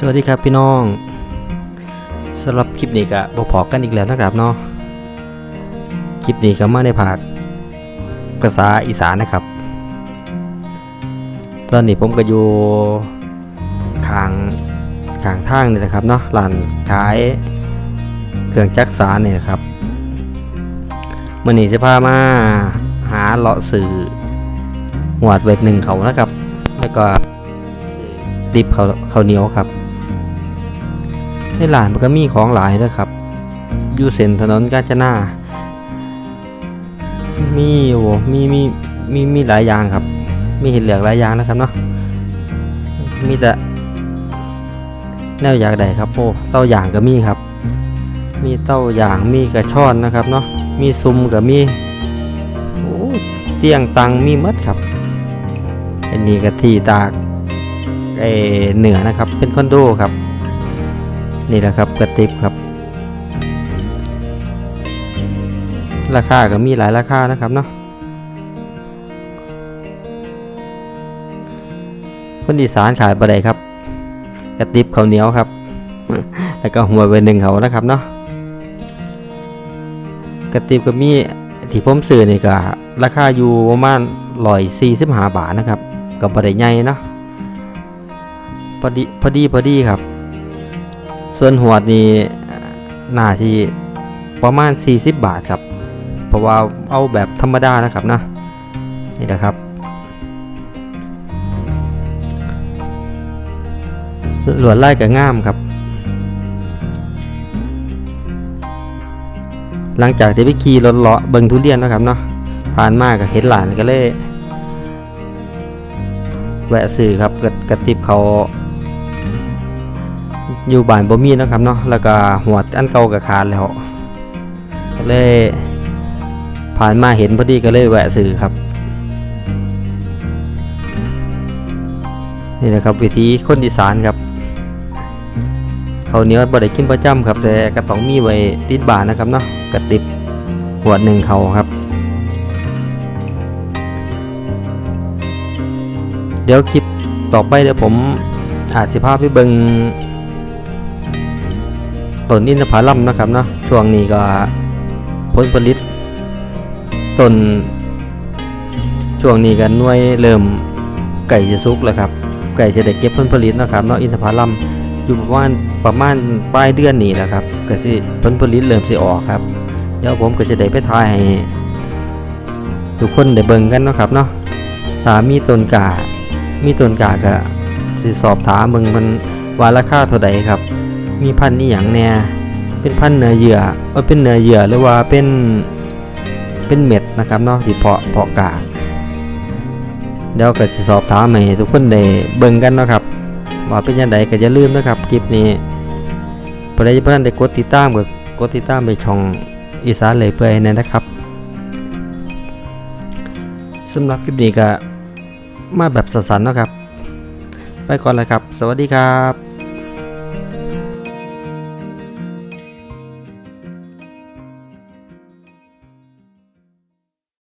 สวัสดีครับพี่น้องสำหรับคลิปนี้ก็บพอกันอีกแล้วนะครับเนาะคลิปนี้ก็มาในภาคภาษาอีสานนะครับ ตอนนี้ผมก็อยู่ข้างข้างทางนี่นะครับเนาะร้านขายเครื่องจักสานนี่นะครับมื่อนี้จะพามาหาเลาะสื่อหวดเวทหนึ่งเขานะครับ แล้วก็ดิบเขาเขาเหนียวครับ ในร้านมันก็มีของหลายนะครับ อยู่เส้นถนนกาญจนา มีโอ้มีมีมีมีหลายอย่างครับ มีเห็ดเหลือหลายอย่างนะครับเนาะ มีแต่แนวอยากใดครับโอ้เต้าอย่างก็มีครับ มีเต้าอย่างมีกระชอนนะครับเนาะ มีซุมก็มีโอ้เตียงตังมีมัดครับ อันนี้ก็ที่ตากไอเหนือนะครับ เป็นคอนโดครับ นี่แหละครับกระติบครับ ราคาก็มีหลายราคานะครับเนาะคนอีสานขายบะไดครับกระติบข้าวเหนียวครับ แล้วก็หัวเวนหนึ่งเขานะครับเนาะกระติบก็มีที่ผมซื้อนี่ก็ราคาอยู่ประมาณร้อยสี่สิบห้าบาทนะครับกับบะไดใหญ่เนาะพอดีพอดีพอดีครับ ส่วนหัวดนี่น่าที่ประมาณ 40 บาทครับ เพราะว่าเอาแบบธรรมดานะครับนะนี่แหละครับ หลวดไล่กับง่ามครับ หลังจากที่ไปขี่รถเลาะเบิงทุเรียนนะครับเนาะผ่านมากกับเห็นหลานก็เลยแวะซื้อครับกระกระติบเขา อยู่บ้านบ่มีนะครับเนาะแล้วก็หัวอันเก่าก็ขาดแล้วก็เลยผ่านมาเห็นพอดีก็เลยแวะซื้อครับ นี่นะครับวิธีคนอีสานครับเขาวเหนียวบ่ได้กินประจำครับ แต่ก็ต้องมีไว้ติดบ้านนะครับเนาะกระติบหัวหนึ่งเขาครับ เดี๋ยวคลิปต่อไปเดี๋ยวผมอาจสิพาไปเบิง ต้นอินทผลัมนะครับเนาะช่วงนี้ก็ผลผลิตต้นช่วงนี้กันน่วยเริ่มไก่จะสุกแล้วครับ ไก่จะได้เก็บผลผลิตนะครับเนาะอินทผลัมอยู่ประมาณประมาณปลายเดือนนี้นะครับก็สิผลผลิตเริ่มสิออกครับ เดี๋ยวผมก็จะได้ไปทายให้ทุกคนได้เบิ่งกันนะครับเนาะถ้ามีต้นกา มีต้นกาก็สิสอบถามเบิ่งมันว่าราคาเท่าใดครับ มีพันธุ์นี่อย่างแน่เป็นพันธุ์เนื้อเยื่อว่าเป็นเนื้อเยื่อหรือว่าเป็นเป็นเม็ดนะครับเนาะที่เพาะเพาะกาเดี๋ยวก็จะสอบถามให้ทุกคนได้เบิ่งกันเนาะครับว่าเป็นยังไงก็อย่าลืมนะครับคลิปนี้พอได้เพื่อนได้กดติดตามก็กดติดตามไปช่องอีสานเลยเพื่อให้แน่นะครับสำหรับคลิปนี้ก็มาแบบสั้นๆนะครับ ไปก่อนเลยครับ สวัสดีครับ